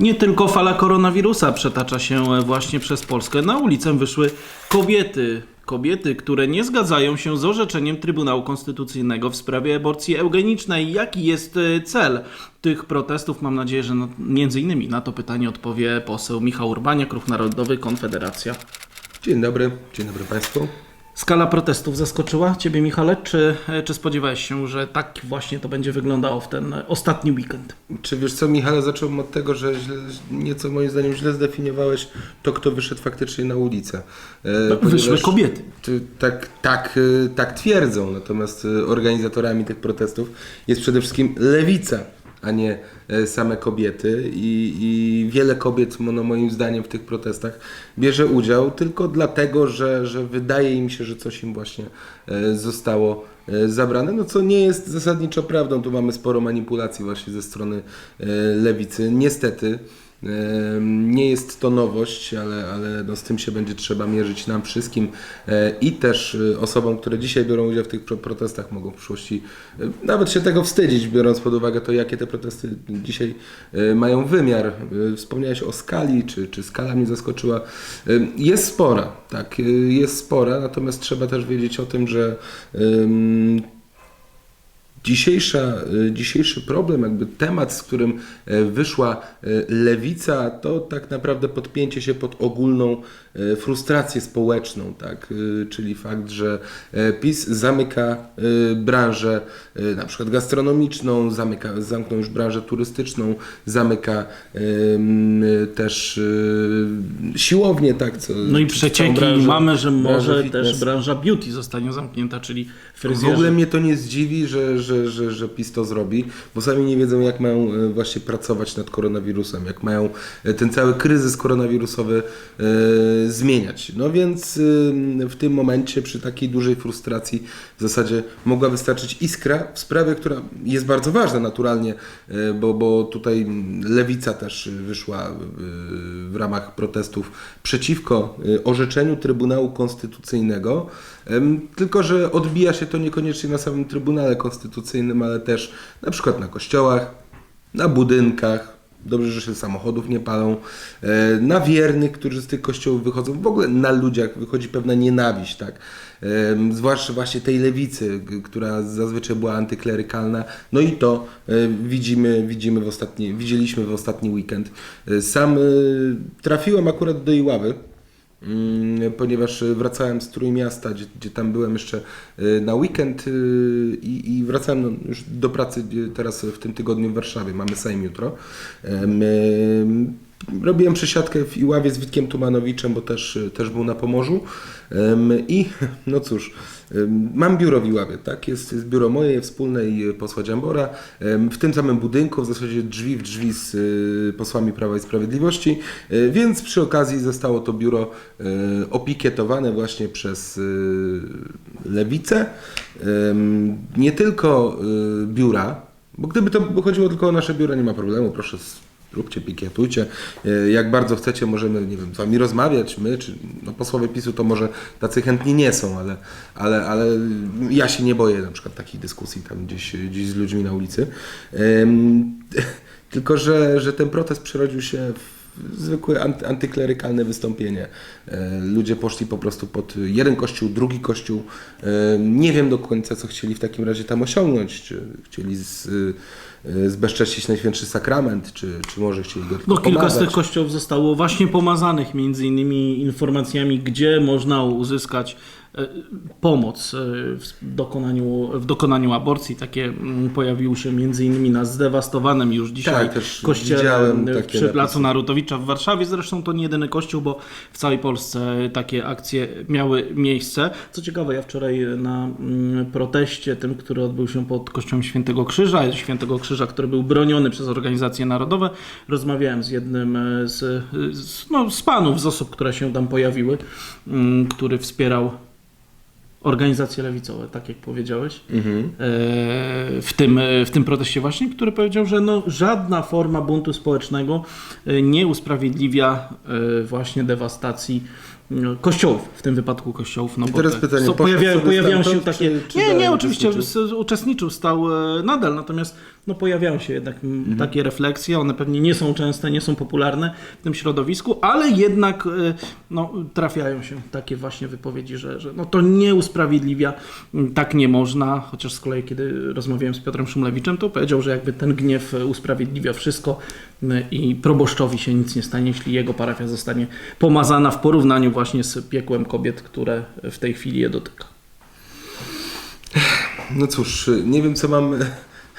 Nie tylko fala koronawirusa przetacza się e, właśnie przez Polskę. Na ulicę wyszły kobiety. Kobiety, które nie zgadzają się z orzeczeniem Trybunału Konstytucyjnego w sprawie aborcji eugenicznej. Jaki jest e, cel tych protestów? Mam nadzieję, że no, między innymi na to pytanie odpowie poseł Michał Urbaniak, Ruch Narodowy, Konfederacja. Dzień dobry, dzień dobry Państwu. Skala protestów zaskoczyła Ciebie, Michale? Czy, czy spodziewałeś się, że tak właśnie to będzie wyglądało w ten ostatni weekend? Czy wiesz co, Michale, zacząłem od tego, że źle, nieco moim zdaniem źle zdefiniowałeś to, kto wyszedł faktycznie na ulicę. No, wyszły kobiety. ty- Tak, tak, e, tak twierdzą, natomiast e, organizatorami tych protestów jest przede wszystkim lewica, a nie e, same kobiety i, i wiele kobiet, no, moim zdaniem, w tych protestach bierze udział tylko dlatego, że, że wydaje im się, że coś im właśnie e, zostało e, zabrane, no co nie jest zasadniczo prawdą. Tu mamy sporo manipulacji właśnie ze strony lewicy. Niestety nie jest to nowość, ale, ale no z tym się będzie trzeba mierzyć nam wszystkim e, i też e, osobom, które dzisiaj biorą udział w tych pro- protestach mogą w przyszłości e, nawet się tego wstydzić, biorąc pod uwagę to, jakie te protesty dzisiaj mają wymiar. Wspomniałeś o skali, czy, czy skala mnie zaskoczyła. Jest spora, tak, jest spora, natomiast trzeba też wiedzieć o tym, że Dzisiejsza, y, dzisiejszy problem, jakby temat, z którym e, wyszła e, lewica, to tak naprawdę podpięcie się pod ogólną frustrację społeczną, tak? Y, czyli fakt, że e, PiS zamyka branżę na przykład gastronomiczną, zamyka, zamknął już branżę turystyczną, zamyka też siłownię, tak? Co, No i przecieki branżę- mamy, że może też branża beauty zostanie zamknięta, czyli W fryzjerzy. ogóle mnie to nie zdziwi, że, że, że, że PiS to zrobi, bo sami nie wiedzą, jak mają e, właśnie pracować nad koronawirusem, jak mają e, ten cały kryzys koronawirusowy e, zmieniać. No więc w tym momencie, przy takiej dużej frustracji, w zasadzie mogła wystarczyć iskra w sprawie, która jest bardzo ważna naturalnie, e, bo, bo tutaj lewica też wyszła e, w ramach protestów przeciwko e, orzeczeniu Trybunału Konstytucyjnego. Tylko, że odbija się to niekoniecznie na samym Trybunale Konstytucyjnym, ale też na przykład na kościołach, na budynkach. Dobrze, że się samochodów nie palą. e, Na wiernych, którzy z tych kościołów wychodzą. W ogóle na ludziach wychodzi pewna nienawiść, tak? Zwłaszcza właśnie tej lewicy, która zazwyczaj była antyklerykalna. No i to e, widzimy, widzimy w ostatni, widzieliśmy w ostatni weekend. E, Sam trafiłem akurat do Iławy. Mm, ponieważ wracałem z Trójmiasta, gdzie, gdzie tam byłem jeszcze y, na weekend y, i, i wracałem no, już do pracy teraz w tym tygodniu w Warszawie. Mamy Sejm jutro. Em, em, Robiłem przesiadkę w Iławie z Witkiem Tumanowiczem, bo też, y, też był na Pomorzu. I no cóż, mam biuro w Iławie, tak? Jest, jest biuro moje, wspólne i y, posła Dziambora. W tym samym budynku, w zasadzie drzwi w drzwi z y, posłami Prawa i Sprawiedliwości, Y, więc przy okazji zostało to biuro y, opikietowane właśnie przez lewicę. Nie tylko biura, bo gdyby to chodziło tylko o nasze biura, nie ma problemu, proszę róbcie, pikietujcie. Y, Jak bardzo chcecie, możemy, nie wiem, z wami rozmawiać, my, czy no, posłowie PiSu to może tacy chętni nie są, ale, ale, ale ja się nie boję na przykład takich dyskusji tam gdzieś, gdzieś z ludźmi na ulicy. Tylko, że, że ten protest przerodził się w zwykłe anty, antyklerykalne wystąpienie. E, Ludzie poszli po prostu pod jeden kościół, drugi kościół. E, Nie wiem do końca, co chcieli w takim razie tam osiągnąć. Czy chcieli z, e, zbezcześcić Najświętszy Sakrament, czy, czy może chcieli go tylko No, kilka z tych kościołów zostało właśnie pomazanych między innymi informacjami, gdzie można uzyskać pomoc e, w dokonaniu, w dokonaniu aborcji. Takie mm, pojawiły się między innymi na zdewastowanym już dzisiaj Tak, kościele e, przy. Placu Narutowicza w Warszawie. Zresztą to nie jedyny kościół, bo w całej Polsce takie akcje miały miejsce. Co ciekawe, ja wczoraj na mm, proteście, tym, który odbył się pod kościołem Świętego Krzyża, Świętego Krzyża, który był broniony przez organizacje narodowe, rozmawiałem z jednym e, z, z, no, z panów, z osób, które się tam pojawiły, mm, który wspierał organizacje lewicowe, tak jak powiedziałeś, Mhm. e, w tym, w tym proteście właśnie, który powiedział, że no, żadna forma buntu społecznego e, nie usprawiedliwia e, właśnie dewastacji kościołów, w tym wypadku kościołów. No I teraz te- pytanie, poszedł pojawiają, pojawiają się takie... czy- czy nie, nie, oczywiście uczestniczył? stał nadal, natomiast no, pojawiają się jednak Mhm. takie refleksje, one pewnie nie są częste, nie są popularne w tym środowisku, ale jednak e, no, trafiają się takie właśnie wypowiedzi, że, że no, to nie usprawiedliwia, tak nie można, chociaż z kolei kiedy rozmawiałem z Piotrem Szumlewiczem, to powiedział, że jakby ten gniew e, usprawiedliwia wszystko i proboszczowi się nic nie stanie, jeśli jego parafia zostanie pomazana w porównaniu właśnie z piekłem kobiet, które w tej chwili je dotyka. No cóż, nie wiem co mam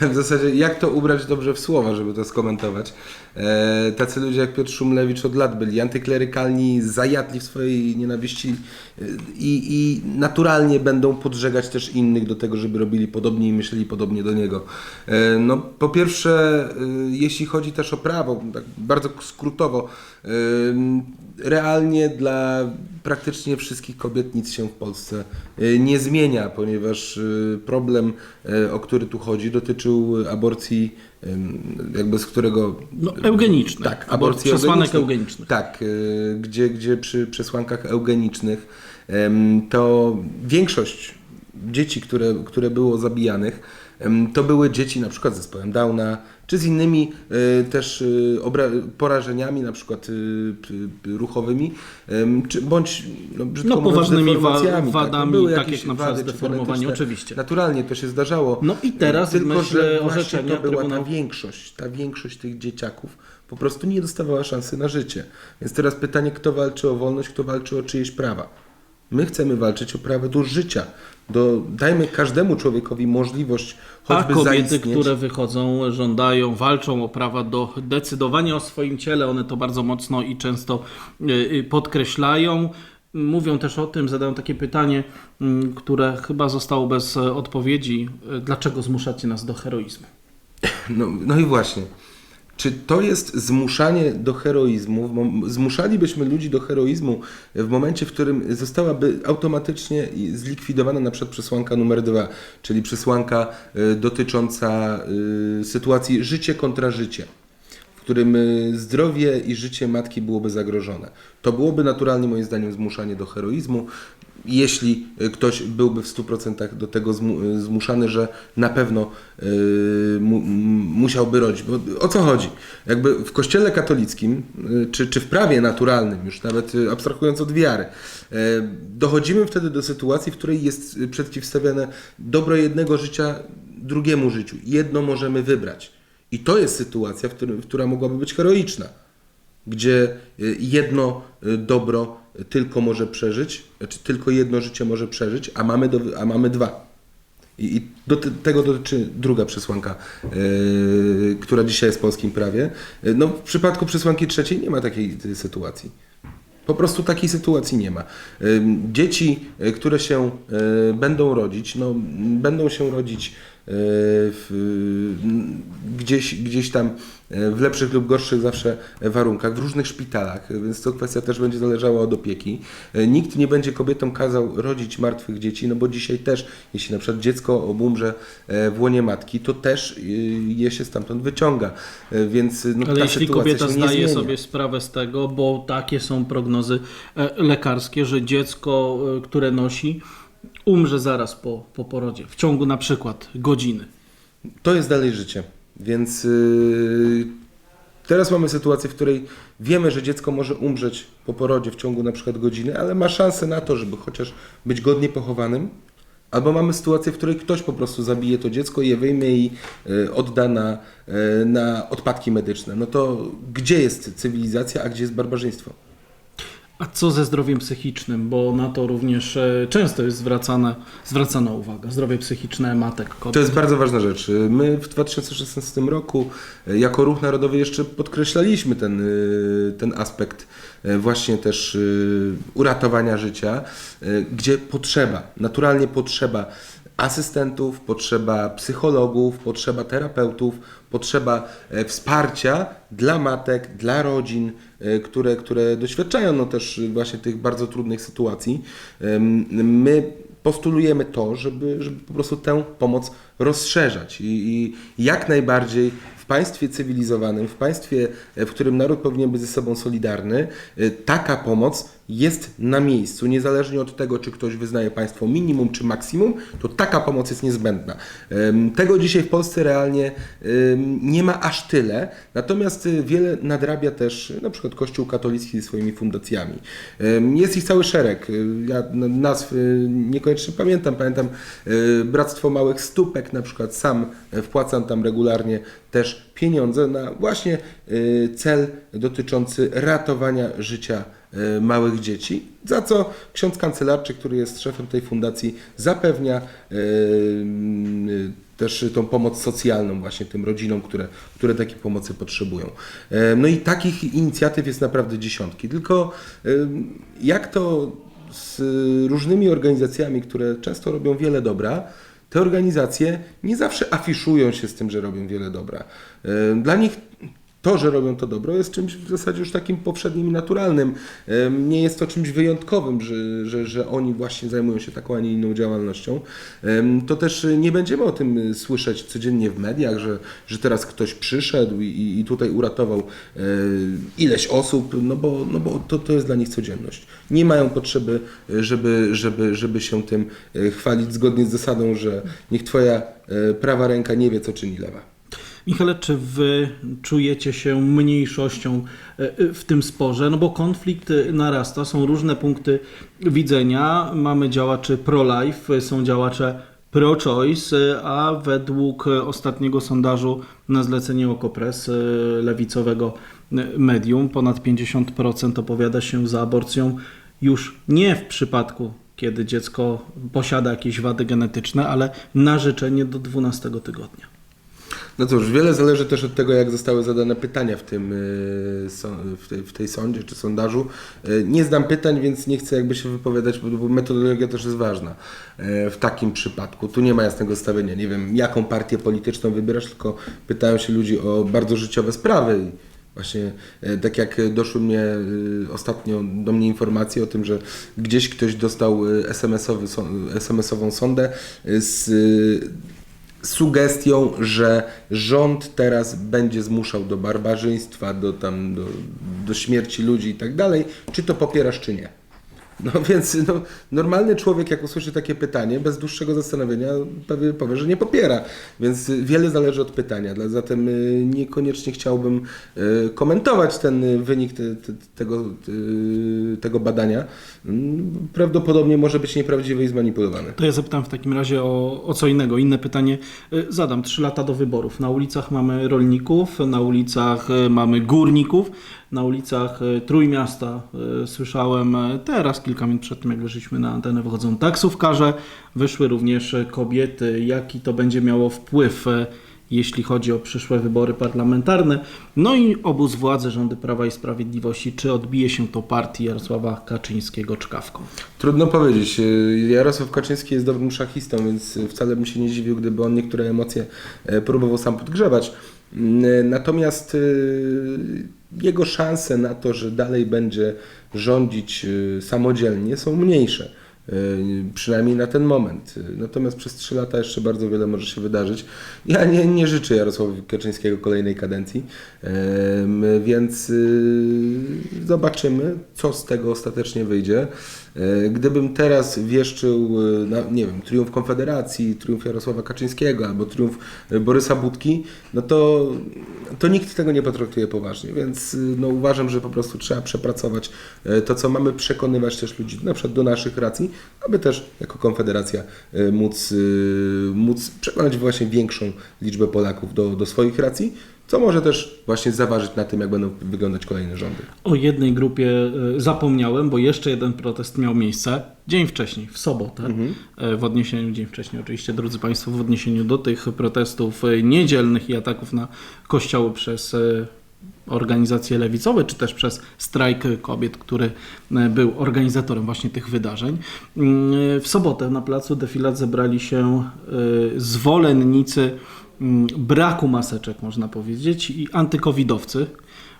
w zasadzie, jak to ubrać dobrze w słowa, żeby to skomentować. E, tacy ludzie jak Piotr Szumlewicz od lat byli antyklerykalni, zajadli w swojej nienawiści e, i, i naturalnie będą podżegać też innych do tego, żeby robili podobnie i myśleli podobnie do niego. E, no po pierwsze, jeśli chodzi też o prawo, tak bardzo skrótowo, realnie dla praktycznie wszystkich kobiet nic się w Polsce nie zmienia, ponieważ problem, o który tu chodzi, dotyczył aborcji, jakby z którego. No, eugenicznych. Tak, Abor- aborcji przesłanek eugenicznych. Tak, e, gdzie, gdzie przy przesłankach eugenicznych to większość dzieci, które, które było zabijanych, to były dzieci na przykład z zespołem Downa, czy z innymi e, też obra- porażeniami, na przykład p- ruchowymi, czy bądź no, No, poważnymi wa- deformacjami, wadami, Były tak jakieś jak na przykład zdeformowanie, oczywiście. Naturalnie to się zdarzało. No i teraz Tylko, że właśnie to była ta większość, ta większość tych dzieciaków po prostu nie dostawała szansy na życie. Więc teraz pytanie, kto walczy o wolność, kto walczy o czyjeś prawa. My chcemy walczyć o prawo do życia. Do, dajmy każdemu człowiekowi możliwość A choćby kobiety, zaistnieć. które wychodzą, żądają, walczą o prawa do decydowania o swoim ciele, one to bardzo mocno i często y, y, podkreślają. Mówią też o tym, zadają takie pytanie, mm, które chyba zostało bez e, odpowiedzi. Y, Dlaczego zmuszacie nas do heroizmu? No, no i właśnie. Czy to jest zmuszanie do heroizmu? Zmuszalibyśmy ludzi do heroizmu w momencie, w którym zostałaby automatycznie zlikwidowana na przykład przesłanka numer dwa, czyli przesłanka y, dotycząca y, sytuacji życie kontra życie, w którym y, zdrowie i życie matki byłoby zagrożone. To byłoby naturalnie moim zdaniem zmuszanie do heroizmu. Jeśli ktoś byłby w 100% do tego zmu- zmuszany, że na pewno y, m- musiałby rodzić. Bo o co chodzi? Jakby w kościele katolickim, y, czy, czy w prawie naturalnym, już nawet y, abstrahując od wiary, dochodzimy wtedy do sytuacji, w której jest przeciwstawiane dobro jednego życia drugiemu życiu. Jedno możemy wybrać. I to jest sytuacja, w którym, która mogłaby być heroiczna gdzie jedno dobro tylko może przeżyć, znaczy tylko jedno życie może przeżyć, a mamy, do, a mamy dwa. I, i do te, tego dotyczy druga przesłanka, yy, która dzisiaj jest w polskim prawie. Yy, No, w przypadku przesłanki trzeciej nie ma takiej y, sytuacji. Po prostu takiej sytuacji nie ma. Ym, Dzieci, które się będą rodzić, no, będą się rodzić gdzieś, gdzieś tam y, w lepszych lub gorszych zawsze warunkach, w różnych szpitalach, więc to kwestia też będzie zależała od opieki. Y, Nikt nie będzie kobietom kazał rodzić martwych dzieci, no bo dzisiaj też, jeśli na przykład dziecko obumrze e, w łonie matki, to też je się stamtąd wyciąga. Więc no, Ale jeśli kobieta zdaje sobie sprawę z tego, bo takie są prognozy e, lekarskie, że dziecko, e, które nosi, umrze zaraz po, po porodzie, w ciągu na przykład godziny. To jest dalej życie. Więc yy, teraz mamy sytuację, w której wiemy, że dziecko może umrzeć po porodzie w ciągu na przykład godziny, ale ma szansę na to, żeby chociaż być godnie pochowanym. Albo mamy sytuację, w której ktoś po prostu zabije to dziecko i je wyjmie i y, odda na, y, na odpadki medyczne. No to gdzie jest cywilizacja, a gdzie jest barbarzyństwo? A co ze zdrowiem psychicznym? Bo na to również e, często jest zwracane, zwracana uwaga. Zdrowie psychiczne matek, kobiet. To jest bardzo ważna rzecz. My w 2016 roku e, jako Ruch Narodowy jeszcze podkreślaliśmy ten, e, ten aspekt właśnie też uratowania życia, gdzie potrzeba, naturalnie potrzeba asystentów, potrzeba psychologów, potrzeba terapeutów, potrzeba e, wsparcia dla matek, dla rodzin, e, które, które doświadczają no też właśnie tych bardzo trudnych sytuacji. My postulujemy to, żeby, żeby po prostu tę pomoc rozszerzać i, i jak najbardziej w państwie cywilizowanym, w państwie, e, w którym naród powinien być ze sobą solidarny, taka pomoc jest na miejscu, niezależnie od tego, czy ktoś wyznaje państwo minimum czy maksimum, to taka pomoc jest niezbędna. Tego dzisiaj w Polsce realnie nie ma aż tyle, natomiast y, wiele nadrabia też y, na przykład Kościół katolicki ze swoimi fundacjami. Jest ich cały szereg. Y, Ja nazw niekoniecznie pamiętam. Pamiętam Bractwo Małych Stópek na przykład. Sam y, wpłacam tam regularnie też pieniądze na właśnie cel dotyczący ratowania życia małych dzieci, za co ksiądz kancelarczyk, który jest szefem tej fundacji, zapewnia y, też tą pomoc socjalną właśnie tym rodzinom, które, które takiej pomocy potrzebują. E, No i takich inicjatyw jest naprawdę dziesiątki. Tylko jak to z różnymi organizacjami, które często robią wiele dobra, te organizacje nie zawsze afiszują się z tym, że robią wiele dobra. E, Dla nich to, że robią to dobro, jest czymś w zasadzie już takim powszednim i naturalnym. Nie jest to czymś wyjątkowym, że, że, że oni właśnie zajmują się taką, a nie inną działalnością. To też nie będziemy o tym słyszeć codziennie w mediach, że, że teraz ktoś przyszedł i, i tutaj uratował e, ileś osób, no bo, no bo to, to jest dla nich codzienność. Nie mają potrzeby, e, żeby, żeby, żeby się tym e, chwalić zgodnie z zasadą, że niech Twoja prawa ręka nie wie, co czyni lewa. Michale, czy wy czujecie się mniejszością e, e, w tym sporze? No bo konflikt e, narasta, są różne punkty widzenia. Mamy działaczy pro-life, są działacze pro-choice, a według ostatniego sondażu na zlecenie Okopres, lewicowego medium, ponad 50% opowiada się za aborcją już nie w przypadku kiedy dziecko posiada jakieś wady genetyczne, ale na życzenie do 12 tygodnia. No cóż, wiele zależy też od tego, jak zostały zadane pytania w tym so- w tej, sądzie czy sondażu. Y, Nie znam pytań, więc nie chcę jakby się wypowiadać, bo- metodologia też jest ważna y, w takim przypadku. Tu nie ma jasnego stawienia. Nie wiem, jaką partię polityczną wybierasz, tylko pytają się ludzi o bardzo życiowe sprawy. Właśnie e, tak jak doszły mnie e, ostatnio do mnie informacje o tym, że gdzieś ktoś dostał e, SMS-ową sondę e, z e, sugestią, że rząd teraz będzie zmuszał do barbarzyństwa, do, tam, do, do śmierci ludzi i tak dalej, czy to popierasz, czy nie. No więc no, normalny człowiek, jak usłyszy takie pytanie, bez dłuższego zastanowienia powie, powie, że nie popiera. Więc wiele zależy od pytania. Zatem y, niekoniecznie chciałbym y, komentować ten y, wynik te, te, tego, tego badania. Mm, Prawdopodobnie może być nieprawdziwy i zmanipulowany. To ja zapytam w takim razie o, o co innego. Inne pytanie zadam. Trzy lata do wyborów. Na ulicach mamy rolników, na ulicach mamy górników, na ulicach y, Trójmiasta y, słyszałem y, teraz, kilka minut przed tym, jak wyszliśmy na antenę, wychodzą taksówkarze, wyszły również kobiety. Jaki to będzie miało wpływ, jeśli chodzi o przyszłe wybory parlamentarne? No i obóz władzy, rządy Prawa i Sprawiedliwości. Czy odbije się to partii Jarosława Kaczyńskiego czkawką? Trudno powiedzieć. Jarosław Kaczyński jest dobrym szachistą, więc wcale bym się nie dziwił, gdyby on niektóre emocje e, próbował sam podgrzebać. Natomiast y, jego szanse na to, że dalej będzie rządzić y, samodzielnie są mniejsze. Y, Przynajmniej na ten moment. Natomiast przez trzy lata jeszcze bardzo wiele może się wydarzyć. Ja nie, nie życzę Jarosławowi Kaczyńskiego kolejnej kadencji, więc zobaczymy, co z tego ostatecznie wyjdzie. E, Gdybym teraz wieszczył, e, na, nie wiem, triumf Konfederacji, triumf Jarosława Kaczyńskiego albo triumf e, Borysa Budki, no to, to nikt tego nie potraktuje poważnie, więc no, uważam, że po prostu trzeba przepracować to, co mamy, przekonywać też ludzi na przykład do naszych racji, aby też jako Konfederacja móc, móc przekonać właśnie większą liczbę Polaków do, do swoich racji, co może też właśnie zaważyć na tym, jak będą wyglądać kolejne rządy. O jednej grupie e, zapomniałem, bo jeszcze jeden protest miał miejsce dzień wcześniej, w sobotę. E, W odniesieniu, dzień wcześniej oczywiście, drodzy Państwo, w odniesieniu do tych protestów e, niedzielnych i ataków na kościoły przez organizacje lewicowe, czy też przez strajk kobiet, który był organizatorem właśnie tych wydarzeń. Mm, W sobotę na placu defilat zebrali się zwolennicy braku maseczek, można powiedzieć, i antykowidowcy.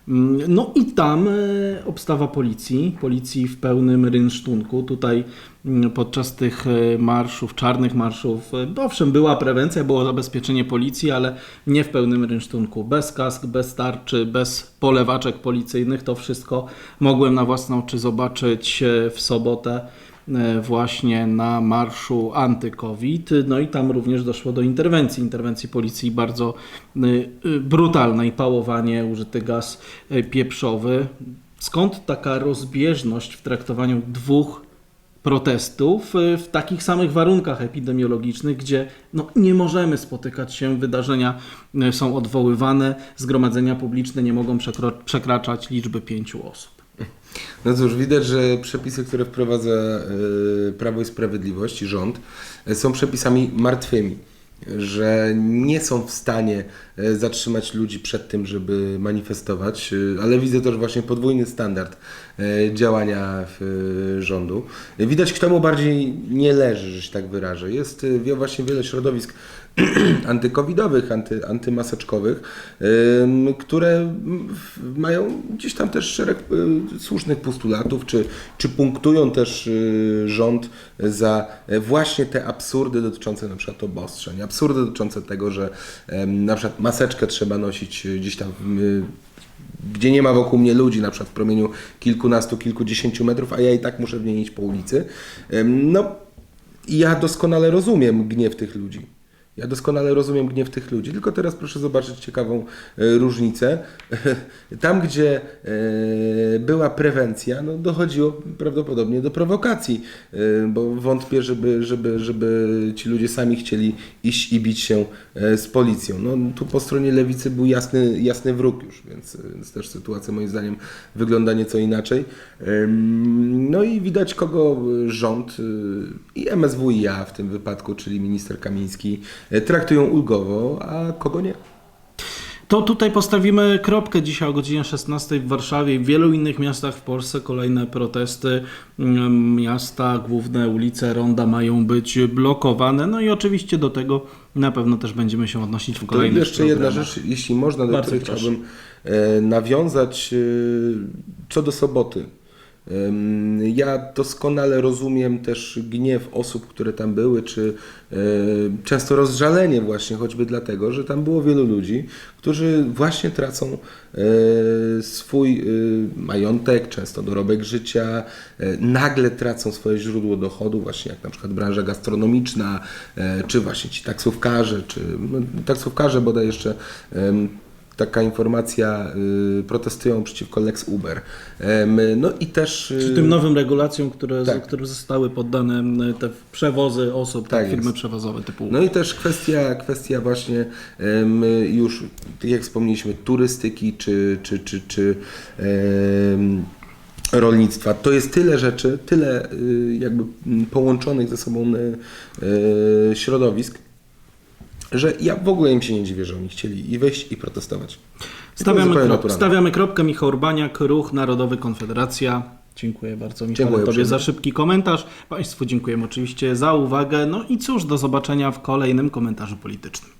Mm, No i tam e, obstawa policji, policji w pełnym rynsztunku. Tutaj mm, podczas tych e, marszów, czarnych marszów, e, owszem, była prewencja, było zabezpieczenie policji, ale nie w pełnym rynsztunku. Bez kask, bez tarczy, bez polewaczek policyjnych. To wszystko mogłem na własne oczy zobaczyć w sobotę właśnie na marszu anty-COVID. No i tam również doszło do interwencji, interwencji policji bardzo y, y, brutalnej, pałowanie, użyty gaz pieprzowy. Skąd taka rozbieżność w traktowaniu dwóch protestów w takich samych warunkach epidemiologicznych, gdzie no, nie możemy spotykać się, wydarzenia są odwoływane, zgromadzenia publiczne nie mogą przekraczać liczby pięciu osób. No cóż, widać, że przepisy, które wprowadza e, Prawo i Sprawiedliwość i rząd, e, są przepisami martwymi. Że nie są w stanie e, zatrzymać ludzi przed tym, żeby manifestować, ale widzę też właśnie podwójny standard działania rządu. Widać, kto mu bardziej nie leży, że się tak wyrażę. Jest właśnie wiele środowisk antykowidowych, anty, antymaseczkowych, ym, które mają gdzieś tam też szereg y, słusznych postulatów, czy, czy punktują też y, rząd za e, właśnie te absurdy dotyczące na przykład obostrzeń, absurdy dotyczące tego, że na przykład maseczkę trzeba nosić y, gdzieś tam y, gdzie nie ma wokół mnie ludzi, na przykład w promieniu kilkunastu, kilkudziesięciu metrów, a ja i tak muszę w niej iść po ulicy. No, ja doskonale rozumiem gniew tych ludzi. Ja doskonale rozumiem gniew tych ludzi, tylko teraz proszę zobaczyć ciekawą e, różnicę. Tam, gdzie e, była prewencja, no dochodziło prawdopodobnie do prowokacji, e, bo wątpię, żeby, żeby, żeby ci ludzie sami chcieli iść i bić się z policją. No, tu po stronie lewicy był jasny, jasny wróg już, więc, więc też sytuacja moim zdaniem wygląda nieco inaczej. No i widać, kogo rząd i MSW i ja w tym wypadku, czyli minister Kamiński, traktują ulgowo, a kogo nie. To tutaj postawimy kropkę dzisiaj o godzinie 16 w Warszawie i w wielu innych miastach w Polsce. Kolejne protesty. Mm, Miasta, główne ulice, ronda mają być blokowane. No i oczywiście do tego na pewno też będziemy się odnosić w To kolejnych jeszcze jedna rzecz, jeśli można, do Bardzo której proszę. chciałbym e, nawiązać e, co do soboty. Ja doskonale rozumiem też gniew osób, które tam były, czy e, często rozżalenie właśnie, choćby dlatego, że tam było wielu ludzi, którzy właśnie tracą e, swój e, majątek, często dorobek życia, nagle tracą swoje źródło dochodu, właśnie jak na przykład branża gastronomiczna, czy właśnie ci taksówkarze, czy no, taksówkarze bodaj jeszcze taka informacja, y, protestują przeciwko Lex Uber. Em, No i też... y, Przy tym nowym regulacjom, które, Tak. które zostały poddane te przewozy osób, Tak tak, firmy jest. przewozowe typu No i też kwestia, kwestia właśnie em, już, tak jak wspomnieliśmy, turystyki czy, czy, czy, czy em, rolnictwa. To jest tyle rzeczy, tyle y, jakby mm, połączonych ze sobą y, y, środowisk, że ja w ogóle im się nie dziwię, że oni chcieli i wejść i protestować. I Stawiamy, krop, stawiamy kropkę. Michał Urbaniak, Ruch Narodowy Konfederacja. Dziękuję bardzo Dziękuję Tobie uprzejmie. za szybki komentarz. Państwu dziękujemy oczywiście za uwagę. No i cóż, do zobaczenia w kolejnym komentarzu politycznym.